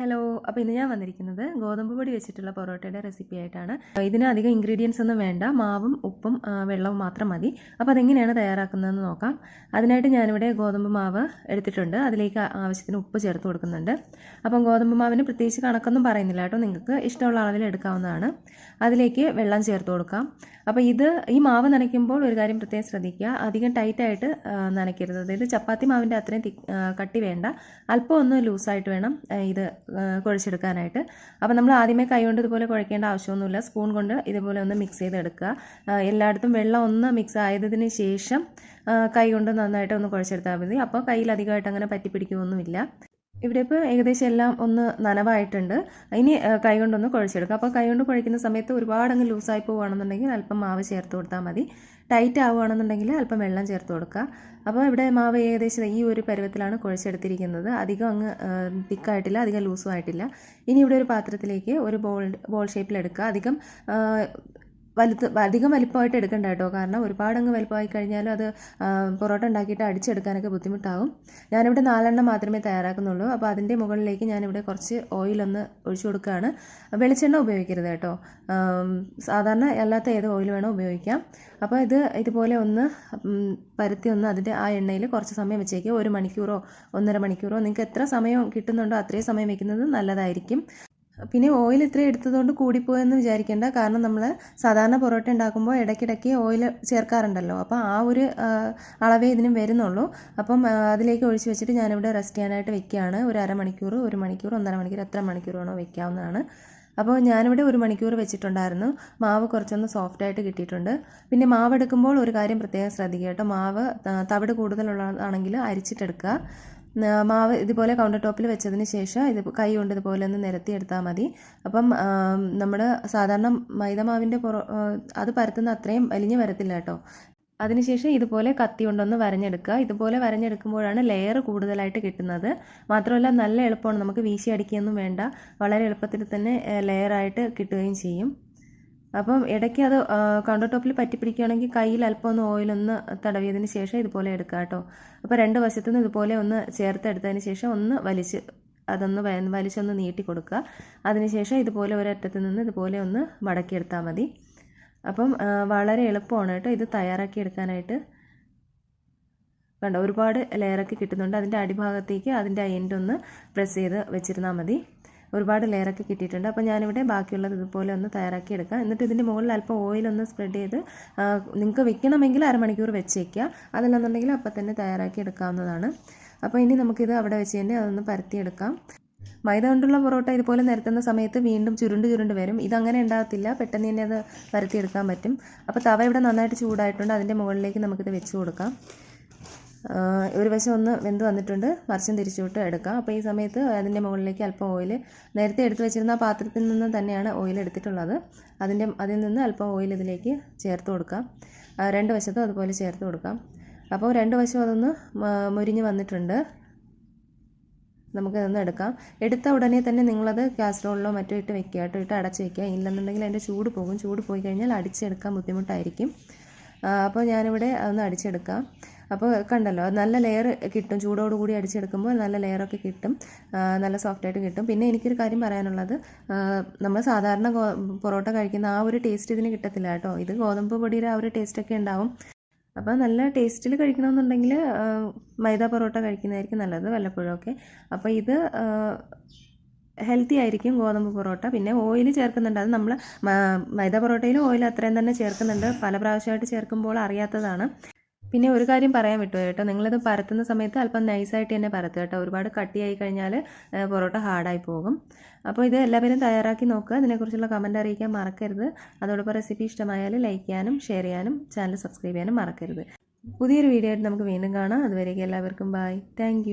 Hello അപ്പോൾ ഇന്ന് ഞാൻ വന്നിരിക്കുന്നത് ഗോതമ്പ് പൊടി വെച്ചിട്ടുള്ള പൊറോട്ടയുടെ റെസിപ്പി ആയിട്ടാണ്. ഇതിന് അധികം ഇൻഗ്രീഡിയൻസ് ഒന്നും വേണ്ട. മാവും ഉപ്പും വെള്ളവും മാത്രം മതി. അപ്പോൾ അതെങ്ങനെയാണ് തയ്യാറാക്കുന്നതെന്ന് നോക്കാം. അതിനായിട്ട് ഞാനിവിടെ ഗോതമ്പ് മാവ് എടുത്തിട്ടുണ്ട്. അതിലേക്ക് ആവശ്യത്തിന് ഉപ്പ് ചേർത്ത് കൊടുക്കുന്നുണ്ട്. അപ്പം ഗോതമ്പ് മാവിന് പ്രത്യേകിച്ച് കണക്കൊന്നും പറയുന്നില്ല കേട്ടോ. നിങ്ങൾക്ക് ഇഷ്ടമുള്ള അളവിൽ എടുക്കാവുന്നതാണ്. അതിലേക്ക് വെള്ളം ചേർത്ത് കൊടുക്കാം. അപ്പോൾ ഇത് ഈ മാവ് നനയ്ക്കുമ്പോൾ ഒരു കാര്യം പ്രത്യേകം ശ്രദ്ധിക്കുക. അധികം ടൈറ്റായിട്ട് നനയ്ക്കരുത്. അതായത് ചപ്പാത്തി മാവിന്റെ അത്രയും കട്ടി വേണ്ട. അല്പം ഒന്ന് ലൂസായിട്ട് വേണം ഇത് കുഴച്ചെടുക്കാനായിട്ട്. അപ്പോൾ നമ്മൾ ആദ്യമേ കൈ കൊണ്ട് ഇതുപോലെ കുഴക്കേണ്ട ആവശ്യമൊന്നുമില്ല. സ്പൂൺ കൊണ്ട് ഇതുപോലെ ഒന്ന് മിക്സ് ചെയ്തെടുക്കുക. എല്ലായിടത്തും വെള്ളം ഒന്ന് മിക്സ് ആയതിന് ശേഷം കൈ കൊണ്ട് നന്നായിട്ട് ഒന്ന് കുഴച്ചെടുത്താൽ മതി. അപ്പോൾ കയ്യിൽ അധികമായിട്ട് അങ്ങനെ പറ്റിപ്പിടിക്കുകയൊന്നുമില്ല ഇവിടെ ഇപ്പോൾ ഏകദേശം എല്ലാം ഒന്ന് നനവായിട്ടുണ്ട്. ഇനി കൈ കൊണ്ടൊന്ന് കുഴച്ചെടുക്കുക അപ്പോൾ കൈ കൊണ്ട് കുഴക്കുന്ന സമയത്ത് ഒരുപാട് അങ്ങ് ലൂസായി പോവുകയാണെന്നുണ്ടെങ്കിൽ അല്പം മാവ് ചേർത്ത് കൊടുത്താൽ മതി. ടൈറ്റ് ആവുകയാണെന്നുണ്ടെങ്കിൽ അല്പം വെള്ളം ചേർത്ത് കൊടുക്കുക. അപ്പോൾ ഇവിടെ മാവ് ഏകദേശം ഈ ഒരു പരുവത്തിലാണ് കുഴച്ചെടുത്തിരിക്കുന്നത്. അധികം അങ്ങ് തിക്കായിട്ടില്ല അധികം ലൂസും ആയിട്ടില്ല ഇനി ഇവിടെ ഒരു പാത്രത്തിലേക്ക് ഒരു ബോൾ ബോൾ ഷേപ്പിൽ എടുക്കുക. അധികം വലുത് അധികം വലിപ്പമായിട്ട് എടുക്കണ്ട കേട്ടോ. കാരണം ഒരുപാട് അങ്ങ് വലിപ്പമായി കഴിഞ്ഞാലും അത് പൊറോട്ട ഉണ്ടാക്കിയിട്ട് അടിച്ചെടുക്കാനൊക്കെ ബുദ്ധിമുട്ടാവും. ഞാനിവിടെ നാലെണ്ണം മാത്രമേ തയ്യാറാക്കുന്നുള്ളൂ. അപ്പോൾ അതിന്റെ മുകളിലേക്ക് ഞാനിവിടെ കുറച്ച് ഓയിലൊന്ന് ഒഴിച്ചു കൊടുക്കുകയാണ്. വെളിച്ചെണ്ണ ഉപയോഗിക്കരുത് കേട്ടോ. സാധാരണ അല്ലാത്ത ഏത് ഓയിൽ വേണോ ഉപയോഗിക്കാം. അപ്പോൾ ഇത് ഇതുപോലെ ഒന്ന് പരത്തി ഒന്ന് അതിന്റെ ആ എണ്ണയിൽ കുറച്ച് സമയം വെച്ചേക്കുക ഒരു മണിക്കൂറോ ഒന്നര മണിക്കൂറോ. നിങ്ങൾക്ക് എത്ര സമയം കിട്ടുന്നുണ്ടോ അത്രയും സമയം വെക്കുന്നത് നല്ലതായിരിക്കും. പിന്നെ ഓയിൽ ഇത്രയും എടുത്തതുകൊണ്ട് കൂടിപ്പോയെന്ന് വിചാരിക്കേണ്ട. കാരണം നമ്മൾ സാധാരണ പൊറോട്ട ഉണ്ടാക്കുമ്പോൾ ഇടയ്ക്കിടയ്ക്ക് ഓയിൽ ചേർക്കാറുണ്ടല്ലോ. അപ്പോൾ ആ ഒരു അളവേ ഇതിനും വരുന്നുള്ളൂ. അപ്പം അതിലേക്ക് ഒഴിച്ച് വെച്ചിട്ട് ഞാനിവിടെ റെസ്റ്റ് ചെയ്യാനായിട്ട് വെക്കുകയാണ്. ഒരു അരമണിക്കൂർ ഒരു മണിക്കൂർ ഒന്നര മണിക്കൂർ എത്ര മണിക്കൂർ വേണോ വെക്കാവുന്നതാണ്. അപ്പോൾ ഞാനിവിടെ ഒരു മണിക്കൂർ വെച്ചിട്ടുണ്ടായിരുന്നു. മാവ് കുറച്ചൊന്ന് സോഫ്റ്റ് ആയിട്ട് കിട്ടിയിട്ടുണ്ട്. പിന്നെ മാവ് എടുക്കുമ്പോൾ ഒരു കാര്യം പ്രത്യേകം ശ്രദ്ധിക്കുക കേട്ടോ. മാവ് തവിട് കൂടുതലുള്ളതാണെങ്കിൽ അരിച്ചിട്ടെടുക്കുക. മാവ് ഇതുപോലെ കൗണ്ടർ ടോപ്പിൽ വെച്ചതിന് ശേഷം ഇത് കൈ കൊണ്ട് ഇതുപോലെ ഒന്ന് നിരത്തി എടുത്താൽ മതി. അപ്പം നമ്മൾ സാധാരണ മൈദമാവിന്റെ പുറ അത് പരത്തുന്ന അത്രയും വലിഞ്ഞ് വരത്തില്ല കേട്ടോ. അതിനുശേഷം ഇതുപോലെ കത്തി കൊണ്ടൊന്ന് വരഞ്ഞെടുക്കുക. ഇതുപോലെ വരഞ്ഞെടുക്കുമ്പോഴാണ് ലെയർ കൂടുതലായിട്ട് കിട്ടുന്നത്. മാത്രമല്ല നല്ല എളുപ്പമാണ്. നമുക്ക് വീശി അടിക്കുകയൊന്നും വേണ്ട. വളരെ എളുപ്പത്തിൽ തന്നെ ലെയറായിട്ട് കിട്ടുകയും ചെയ്യും. അപ്പം ഇടയ്ക്ക് അത് കൗണ്ടർ ടോപ്പിൽ പറ്റിപ്പിടിക്കുകയാണെങ്കിൽ കയ്യിൽ അല്പം ഒന്ന് ഓയിലൊന്ന് തടവിയതിന് ശേഷം ഇതുപോലെ എടുക്കുക കേട്ടോ. അപ്പോൾ രണ്ട് വശത്തുനിന്ന് ഇതുപോലെ ഒന്ന് ചേർത്തെടുത്തതിന് ശേഷം ഒന്ന് വലിച്ച് അതൊന്ന് വലിച്ചൊന്ന് നീട്ടി കൊടുക്കുക. അതിനുശേഷം ഇതുപോലെ ഒരറ്റത്ത് നിന്ന് ഇതുപോലെ ഒന്ന് മടക്കിയെടുത്താൽ മതി. അപ്പം വളരെ എളുപ്പമാണ് കേട്ടോ ഇത് തയ്യാറാക്കി എടുക്കാനായിട്ട്. കണ്ടോ ഒരുപാട് ലെയറൊക്കെ കിട്ടുന്നുണ്ട്. അതിന്റെ അടിഭാഗത്തേക്ക് അതിന്റെ എൻഡ് ഒന്ന് പ്രസ് ചെയ്ത് വെച്ചിരുന്നാൽ മതി. ഒരുപാട് ലെയറൊക്കെ കിട്ടിയിട്ടുണ്ട്. അപ്പോൾ ഞാനിവിടെ ബാക്കിയുള്ളത് ഇതുപോലെ ഒന്ന് തയ്യാറാക്കി എടുക്കാം. എന്നിട്ട് ഇതിന്റെ മുകളിൽ അല്പം ഓയിൽ ഒന്ന് സ്പ്രെഡ് ചെയ്ത് നിങ്ങൾക്ക് വെക്കണമെങ്കിൽ അരമണിക്കൂർ വെച്ച് വയ്ക്കുക അതല്ലെന്നുണ്ടെങ്കിൽ അപ്പം തന്നെ തയ്യാറാക്കി എടുക്കാവുന്നതാണ്. അപ്പോൾ ഇനി നമുക്കിത് അവിടെ വെച്ച് തന്നെ അതൊന്ന് പരത്തിയെടുക്കാം. മൈദ കൊണ്ടുള്ള പൊറോട്ട ഇതുപോലെ നിരത്തുന്ന സമയത്ത് വീണ്ടും ചുരുണ്ട് ചുരുണ്ട് വരും. ഇതങ്ങനെ ഉണ്ടാകത്തില്ല. പെട്ടെന്ന് തന്നെ അത് പരത്തിയെടുക്കാൻ പറ്റും. അപ്പോൾ തവ ഇവിടെ നന്നായിട്ട് ചൂടായിട്ടുണ്ട്. അതിന്റെ മുകളിലേക്ക് നമുക്കിത് വെച്ച് കൊടുക്കാം. ഒരു വശം ഒന്ന് വെന്ത് വന്നിട്ടുണ്ട്. മറിച്ചും തിരിച്ചുവിട്ട് എടുക്കാം. അപ്പോൾ ഈ സമയത്ത് അതിന്റെ മുകളിലേക്ക് അല്പം ഓയിൽ നേരത്തെ എടുത്തു വെച്ചിരുന്ന പാത്രത്തിൽ നിന്ന് തന്നെയാണ് ഓയിൽ എടുത്തിട്ടുള്ളത്. അതിന്റെ അതിൽ നിന്ന് അല്പം ഓയിൽ ഇതിലേക്ക് ചേർത്ത് കൊടുക്കാം. രണ്ട് വശത്തും അതുപോലെ ചേർത്ത് കൊടുക്കാം. അപ്പോൾ രണ്ട് വശം അതൊന്ന് മുരിഞ്ഞ് വന്നിട്ടുണ്ട്. നമുക്ക് ഇതൊന്ന് എടുക്കാം. എടുത്ത ഉടനെ തന്നെ നിങ്ങളത് കാസറോളിലോ മറ്റോ ഇട്ട് വെക്കുക കേട്ടോ. ഇട്ട് അടച്ച് വെക്കുക. ഇല്ലെന്നുണ്ടെങ്കിൽ അതിന്റെ ചൂട് പോകും. ചൂട് പോയി കഴിഞ്ഞാൽ അടിച്ചെടുക്കാൻ ബുദ്ധിമുട്ടായിരിക്കും. അപ്പോൾ ഞാനിവിടെ അതൊന്ന് അടിച്ചെടുക്കാം. അപ്പോൾ കണ്ടല്ലോ നല്ല ലെയർ കിട്ടും. ചൂടോടുകൂടി അടിച്ചെടുക്കുമ്പോൾ നല്ല ലെയറൊക്കെ കിട്ടും. നല്ല സോഫ്റ്റായിട്ട് കിട്ടും. പിന്നെ എനിക്കൊരു കാര്യം പറയാനുള്ളത് നമ്മൾ സാധാരണ പൊറോട്ട കഴിക്കുന്ന ആ ഒരു ടേസ്റ്റ് ഇതിന് കിട്ടത്തില്ല കേട്ടോ. ഇത് ഗോതമ്പ് പൊടിയുടെ ആ ഒരു ടേസ്റ്റൊക്കെ ഉണ്ടാവും. അപ്പോൾ നല്ല ടേസ്റ്റിൽ കഴിക്കണമെന്നുണ്ടെങ്കിൽ മൈദ പൊറോട്ട കഴിക്കുന്നതായിരിക്കും നല്ലത് വല്ലപ്പോഴൊക്കെ അപ്പോൾ ഇത് ഹെൽത്തി ആയിരിക്കും ഗോതമ്പ് പൊറോട്ട. പിന്നെ ഓയിൽ ചേർക്കുന്നുണ്ട്. അത് നമ്മൾ മൈദ പൊറോട്ടയിലും ഓയിൽ അത്രയും തന്നെ ചേർക്കുന്നുണ്ട്. പല പ്രാവശ്യമായിട്ട് ചേർക്കുമ്പോൾ അറിയാത്തതാണ്. പിന്നെ ഒരു കാര്യം പറയാൻ വിട്ടു കേട്ടോ. നിങ്ങളിത് പരത്തുന്ന സമയത്ത് അല്പം നൈസായിട്ട് തന്നെ പരത്തുക കേട്ടോ. ഒരുപാട് കട്ടിയായി കഴിഞ്ഞാൽ പൊറോട്ട ഹാർഡായി പോകും. അപ്പോൾ ഇത് എല്ലാവരും തയ്യാറാക്കി നോക്കുക. അതിനെക്കുറിച്ചുള്ള കമന്റ് അറിയിക്കാൻ മറക്കരുത്. അതോടൊപ്പം റെസിപ്പി ഇഷ്ടമായാൽ ലൈക്ക് ചെയ്യാനും ഷെയർ ചെയ്യാനും ചാനൽ സബ്സ്ക്രൈബ് ചെയ്യാനും മറക്കരുത്. പുതിയൊരു വീഡിയോ ആയിട്ട് നമുക്ക് വീണ്ടും കാണാം. അതുവരേക്കും എല്ലാവർക്കും ബായ് താങ്ക്